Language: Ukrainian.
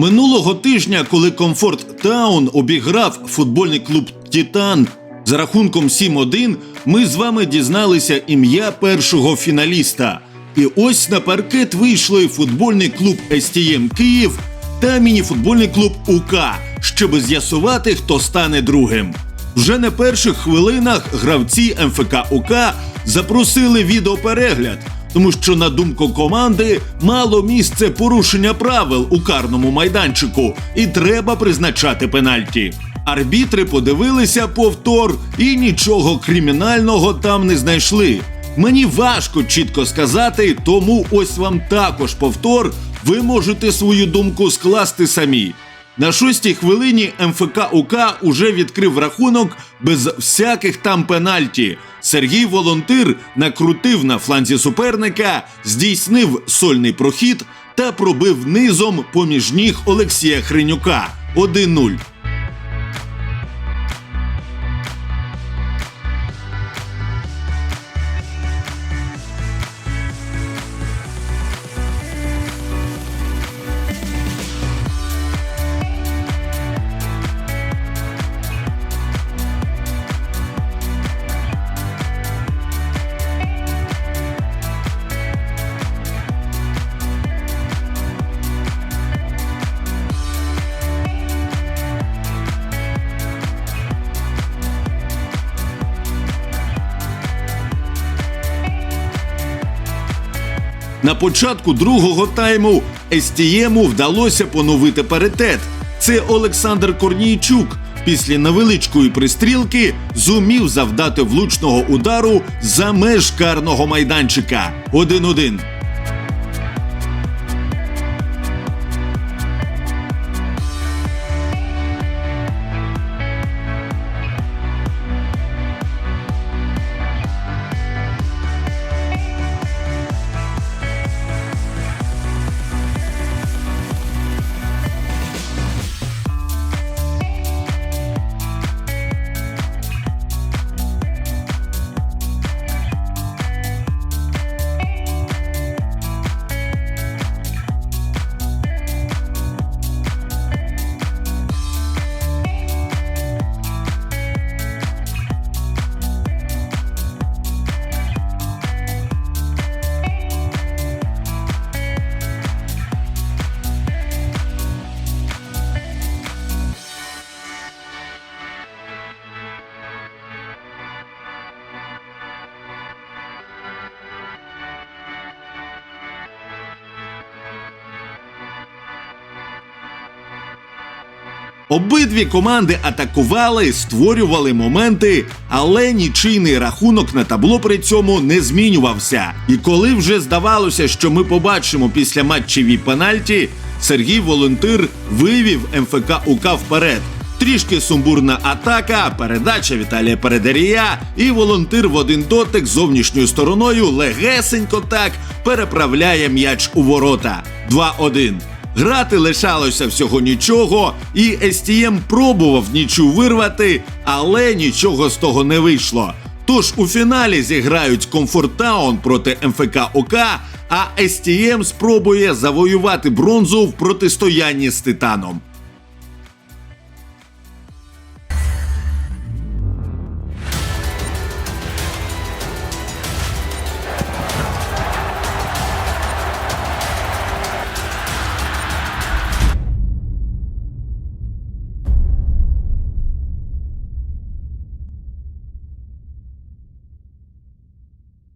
Минулого тижня, коли Комфорт Таун обіграв футбольний клуб Тітан за рахунком 7-1, ми з вами дізналися ім'я першого фіналіста. І ось на паркет вийшли футбольний клуб СТМ Київ та мініфутбольний клуб УК, щоб з'ясувати, хто стане другим. Вже на перших хвилинах гравці МФК УК запросили відеоперегляд, тому що, на думку команди, мало місце порушення правил у карному майданчику, і треба призначати пенальті. Арбітри подивилися повтор і нічого кримінального там не знайшли. Мені важко чітко сказати, тому ось вам також повтор. Ви можете свою думку скласти самі. На шостій хвилині МФК УК уже відкрив рахунок без всяких там пенальті. Сергій Волонтир накрутив на фланзі суперника, здійснив сольний прохід та пробив низом поміж ніг Олексія Хренюка 1-0. На початку другого тайму Естієму вдалося поновити паритет. Це Олександр Корнійчук після невеличкої пристрілки зумів завдати влучного удару за меж карного майданчика 1-1. Обидві команди атакували, створювали моменти, але нічийний рахунок на табло при цьому не змінювався. І коли вже здавалося, що ми побачимо після матчеві пенальті, Сергій Волонтир вивів МФК УК вперед. Трішки сумбурна атака, передача Віталія Передарія, і волонтир в один дотик зовнішньою стороною легесенько так переправляє м'яч у ворота. 2-1. Грати лишалося всього нічого, і СТМ пробував нічу вирвати, але нічого з того не вийшло. Тож у фіналі зіграють Комфорттаун проти МФК ОК, а СТМ спробує завоювати бронзу в протистоянні з Титаном.